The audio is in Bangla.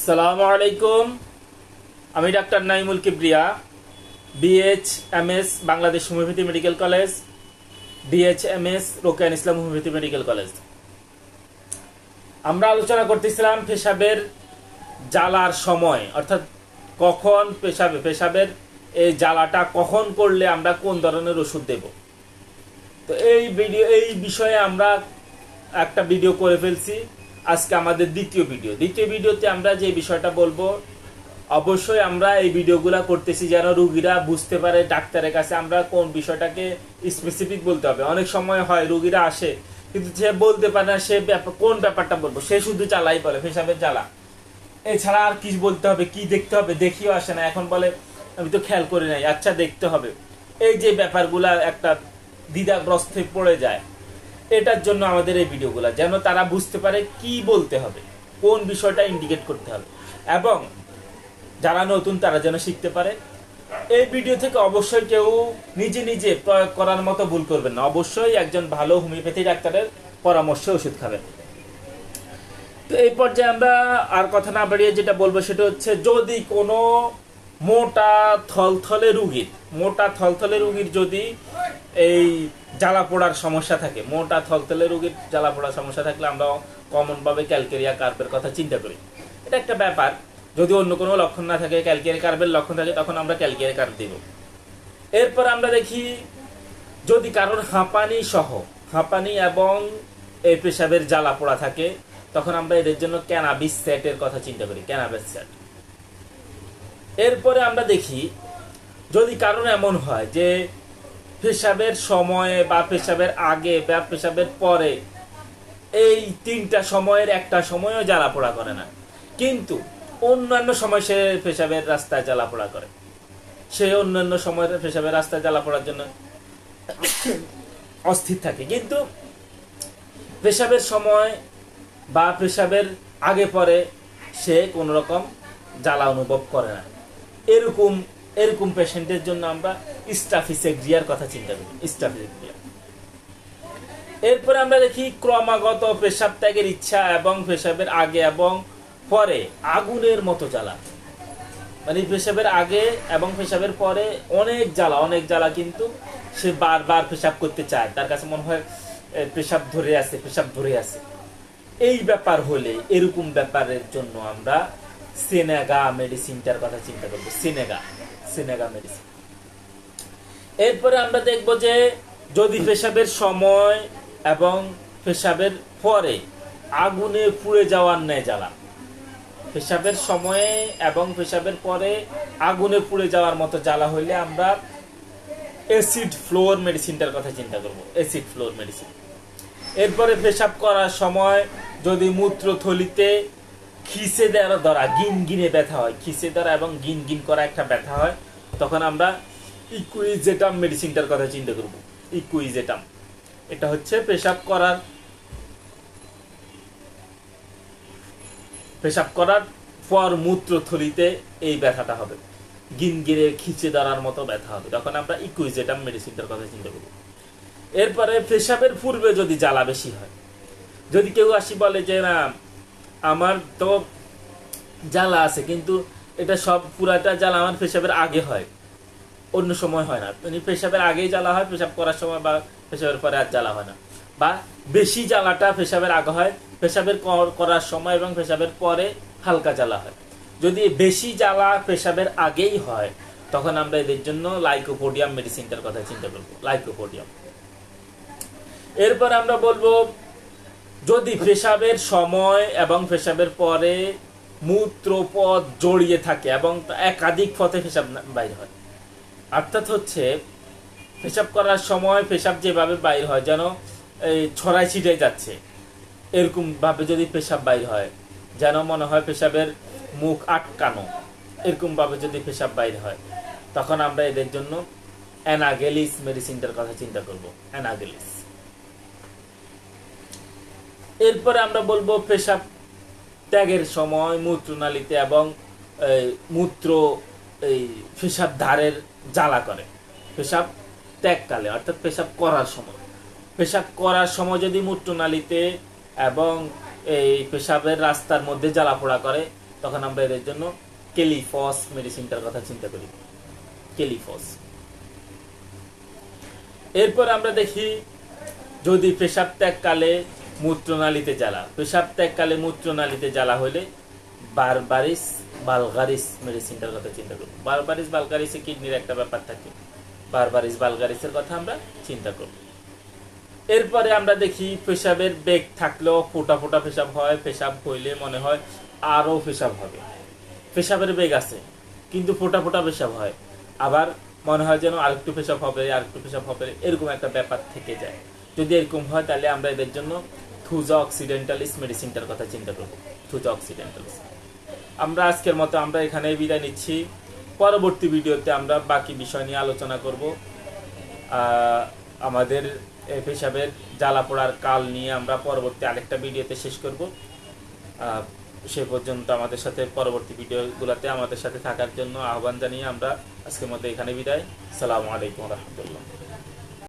সালামু আলাইকুম। আমি doctor Naimul Kibria BH M S Bangladesh homeopathy medical college DH M S Rokeyan Islam homeopathy medical college. আমরা আলোচনা করতেছিলাম পেশাবের জ্বালার সময়, অর্থাৎ কখন পেশাবে, পেশাবের এই জ্বালাটা কখন করলে আমরা কোন ধরনের ওষুধ দেব। তো এই ভিডিও, এই বিষয়ে আমরা একটা ভিডিও করে ফেলছি। আজকে আমাদের দ্বিতীয় ভিডিও দ্বিতীয় ভিডিওতে আমরা যে বিষয়টা বলব, অবশ্যই আমরা এই ভিডিওগুলো করতেছি যেন রুগীরা বুঝতে পারে ডাক্তারের কাছে আমরা কোন বিষয়টাকে স্পেসিফিক বলতে হবে। অনেক সময় হয় রুগীরা আসে, কিন্তু সে বলতে পারে না সে কোন ব্যাপারটা বলব। সে শুধু চালাই বলে, পেশাবের চালা এছাড়া আর কি বলতে হবে, কি দেখতে হবে দেখিও আসে না। এখন বলে, আমি তো খেয়াল করি নাই আচ্ছা দেখতে হবে। এই যে ব্যাপারগুলা একটা দ্বিধাগ্রস্তে পড়ে যায়। এটার জন্য আমাদের এই ভিডিওগুলো, যেন তারা বুঝতে পারে কি বলতে হবে, কোন বিষয়টা ইন্ডিকেট করতে হবে। এবং যারা নতুন, তারা যেন শিখতে পারে। এই ভিডিও থেকে অবশ্যই কেউ নিজে নিজে প্রয়োগ করার মতো ভুল করবেন না। অবশ্যই একজন ভালো হোমিওপ্যাথি ডাক্তারের পরামর্শে ওষুধ খাবেন। তো এই পর্যায়ে আমরা আর কথা না বাড়িয়ে যেটা বলব সেটা হচ্ছে, যদি কোনো মোটা থলথলে রুগীর, মোটা থলথলে রুগীর যদি এই জ্বালা পোড়ার সমস্যা থাকে। মোটা থলথলে রুগীর জ্বালা পোড়ার সমস্যা থাকলে আমরা কমনভাবে ক্যালকেরিয়া কার্পের কথা চিন্তা করি। এটা একটা ব্যাপার। যদি অন্য কোনো লক্ষণ না থাকে ক্যালকেরিয়া কার্পের লক্ষণ থাকে, তখন আমরা ক্যালকেরিয়া কার্প দিব। এরপর আমরা দেখি, যদি কারোর হাঁপানি সহ, হাঁপানি এবং এই পেশাবের জ্বালা পোড়া থাকে, তখন আমরা এদের জন্য ক্যানাবিস সেটের কথা চিন্তা করি ক্যানাবিস সেট এরপরে আমরা দেখি, যদি কারণ এমন হয় যে পেশাবের সময়ে বা পেশাবের আগে বা পেশাবের পরে এই তিনটা সময়ের একটা সময়ও জ্বালাপোড়া করে না। কিন্তু অন্যান্য সময় সে পেশাবের রাস্তায় জ্বালা পোড়া করে। সে অন্যান্য সময়ের পেশাবের রাস্তায় জ্বালাপোড়ার জন্য অস্থির থাকে। কিন্তু পেশাবের সময় বা পেশাবের আগে পরে সে কোনো রকম জ্বালা অনুভব করে না। এরকম এরকম পেশেন্টের জন্য আমরা স্টাফিসেগ্রিয়ার কথা চিন্তা করি স্টাফিসেগ্রিয়া এরপরে আমরা দেখি ক্রমাগত পেশাব ত্যাগের ইচ্ছা এবং পেশাবের আগে এবং পরে আগুনের মতো জ্বালা। মানে পেশাবের আগে এবং পেশাবের পরে অনেক জ্বালা অনেক জ্বালা কিন্তু সে বারবার পেশাব করতে চায়। তার কাছে মনে হয় পেশাব ধরে আছে, পেশাব ধরে আছে। এই ব্যাপার হলে, এরকম ব্যাপারের জন্য আমরা সেনেগা মেডিসিনটার কথা চিন্তা করব, সেনেগা। এরপরে আমরা দেখব যে যদি পেশাবের সময় এবং পেশাবের পরে আগুনে পুড়ে যাওয়ার ন্যায় জ্বালা পেশাবের সময়ে এবং পেশাবের পরে আগুনে পুড়ে যাওয়ার মতো জ্বালা হইলে আমরা অ্যাসিড ফ্লোর মেডিসিনটার কথা চিন্তা করব, অ্যাসিড ফ্লোর মেডিসিন। এরপরে পেশাব করার সময় যদি মূত্রথলিতে খিসে দেওয়ার দ্বারা গিন গিনে ব্যথা হয়। খিসে দ্বারা এবং গিন গিন করা একটা ব্যথা হয়, তখন আমরা ইকুইজেটাম মেডিসিনটার কথা চিন্তা করব। ইকুইজেটাম এটা হচ্ছে পেশাব করার পেশাব করার পর মূত্রথলিতে এই ব্যথাটা হবে। গিন গিনগিরে খিচে ধরার মতো ব্যথা হবে। তখন আমরা ইকুইজেটাম মেডিসিনটার কথা চিন্তা করব। এরপরে পেশাবের পূর্বে যদি জ্বালা বেশি হয়, যদি কেউ আসি বলে যে, না আমার তো জ্বালা আছে, কিন্তু এটা সব পুরাটা জ্বালা আমার পেশাবের আগে হয়। অন্য সময় হয় না। মানে পেশাবের আগেই জ্বালা হয়, পেশাব করার সময় বা পেশাবের পরে আর জ্বালা হয় না। বা বেশি জ্বালাটা পেশাবের আগে হয়, পেশাবের কর- করার সময় এবং পেশাবের পরে হালকা জ্বালা হয়। যদি বেশি জ্বালা পেশাবের আগেই হয়, তখন আমরা এদের জন্য লাইকোপোডিয়াম মেডিসিনটার কথা চিন্তা করব। লাইকোপোডিয়াম। এরপর আমরা বলব যদি পেশাবের সময় এবং পেশাবের পরে মূত্রপথ জড়িয়ে থাকে এবং একাধিক পথে পেশাব বাইর হয়। অর্থাৎ হচ্ছে পেশাব করার সময় পেশাব যেভাবে বাইর হয়, যেন ছড়াই ছিটে যাচ্ছে, এরকম ভাবে যদি পেশাব বাইর হয়, যেন মনে হয় পেশাবের মুখ আটকানো, এরকম ভাবে যদি পেশাব বাইর হয়, তখন আমরা এদের জন্য অ্যানাগেলিস মেডিসিনটার কথা চিন্তা করব, অ্যানাগেলিস। এরপরে আমরা বলব পেশাব ত্যাগের সময় মূত্রনালীতে এবং মূত্র, এই পেশাব ধারের জ্বালা করে। পেশাব ত্যাগকালে, অর্থাৎ পেশাব করার সময়। পেশাব করার সময় যদি মূত্রনালীতে এবং এই পেশাবের রাস্তার মধ্যে জ্বালা পোড়া করে, তখন আমরা এদের জন্য কেলিফস মেডিসিনটার কথা চিন্তা করি। কেলিফস। এরপর আমরা দেখি, যদি পেশাব ত্যাগকালে মূত্রনালীতে জ্বালা। পেশাব ত্যাগকালে মূত্রনালীতে জ্বালা হলে বারবারিস বালগারিস মেডিসিনটার কথা চিন্তা করব। বারবারিস বালগারিসে কিডনির একটা ব্যাপার থাকে। বারবারিস বালগারিসের কথা আমরা চিন্তা করব। এরপরে আমরা দেখি পেশাবের বেগ থাকলেও ফোটা ফোটা পেশাব হয়, পেশাব হইলে মনে হয় আরও পেশাব হবে। পেশাবের বেগ আছে, কিন্তু ফোটা ফোটা পেশাব হয়। আবার মনে হয় যেন আরেকটু পেশাব হবে, আরেকটু পেশাব হবে, এরকম একটা ব্যাপার থেকে যায়। যদি এরকম হয়, তাহলে আমরা এদের জন্য থুজা অক্সিডেন্টালিস মেডিসিনটার কথা চিন্তা করব। থুজা অক্সিডেন্টালিস আমরা আজকের মতো আমরা এখানে বিদায় নিচ্ছি। পরবর্তী ভিডিওতে আমরা বাকি বিষয় নিয়ে আলোচনা করব। আমাদের এই পেশাবের জ্বালা পোড়ার কাল নিয়ে আমরা পরবর্তী আরেকটা ভিডিওতে শেষ করব। সে পর্যন্ত আমাদের সাথে পরবর্তী ভিডিওগুলোতে আমাদের সাথে থাকার জন্য আহ্বান জানিয়ে আমরা আজকের মধ্যে এখানে বিদায়। সালামু আলাইকুম রহমতুল্লাহ।